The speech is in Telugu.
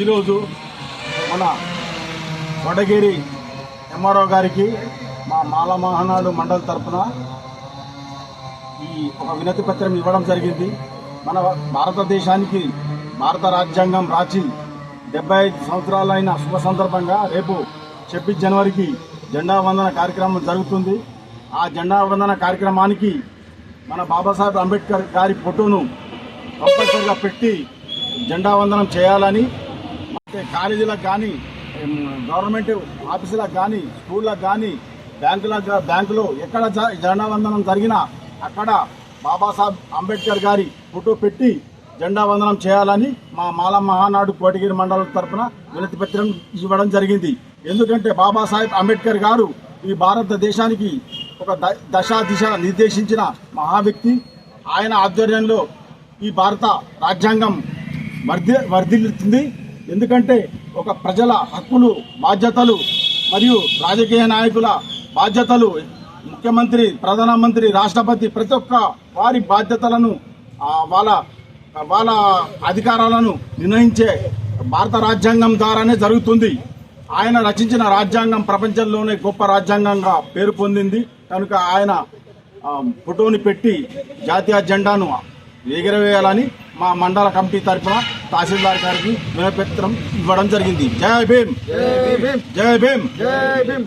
ఈరోజు మన వడగిరి ఎంఆర్ఓ గారికి మా మాల మహానాడు మండల తరపున ఈ ఒక వినతి పత్రం ఇవ్వడం జరిగింది. మన భారతదేశానికి భారత రాజ్యాంగం రాచి డెబ్బై ఐదు సంవత్సరాలైన శుభ సందర్భంగా రేపు ఛబ్బీస్ జనవరికి జెండా వందన కార్యక్రమం జరుగుతుంది. ఆ జెండా వందన కార్యక్రమానికి మన బాబాసాహెబ్ అంబేద్కర్ గారి ఫోటోను కంపల్సరిగా పెట్టి జెండా వందనం చేయాలని కాలేజీలకు కానీ గవర్నమెంట్ ఆఫీసులకు కానీ స్కూళ్ళకు కానీ బ్యాంకులకు బ్యాంకులో ఎక్కడ జ- జెండా వందనం జరిగినా అక్కడ బాబాసాహెబ్ అంబేద్కర్ గారి ఫోటో పెట్టి జెండా వందనం చేయాలని మా మాల మహానాడు కోటగిరి మండలం తరపున వినతి పత్రం ఇవ్వడం జరిగింది. ఎందుకంటే బాబాసాహెబ్ అంబేద్కర్ గారు ఈ భారతదేశానికి ఒక ద- దశ దిశ నిర్దేశించిన మహా వ్యక్తి ఆయన ఆధ్వర్యంలో ఈ భారత రాజ్యాంగం వర్ధి వర్ధిల్లుతుంది. ఎందుకంటే ఒక ప్రజల హక్కులు బాధ్యతలు మరియు రాజకీయ నాయకుల బాధ్యతలు ముఖ్యమంత్రి ప్రధానమంత్రి రాష్ట్రపతి ప్రతి ఒక్క వారి బాధ్యతలను వాళ్ళ వాళ్ళ అధికారాలను నిర్ణయించే భారత రాజ్యాంగం ద్వారానే జరుగుతుంది. ఆయన రచించిన రాజ్యాంగం ప్రపంచంలోనే గొప్ప రాజ్యాంగంగా పేరు పొందింది. కనుక ఆయన ఫోటోని పెట్టి జాతీయ జెండాను ఎగిరవేయాలని మా మండల కమిటీ తరఫున తహసీల్దార్ గారికి వినపత్రం ఇవ్వడం జరిగింది. జై భీమ్! జై భీమ్! జై భీమ్!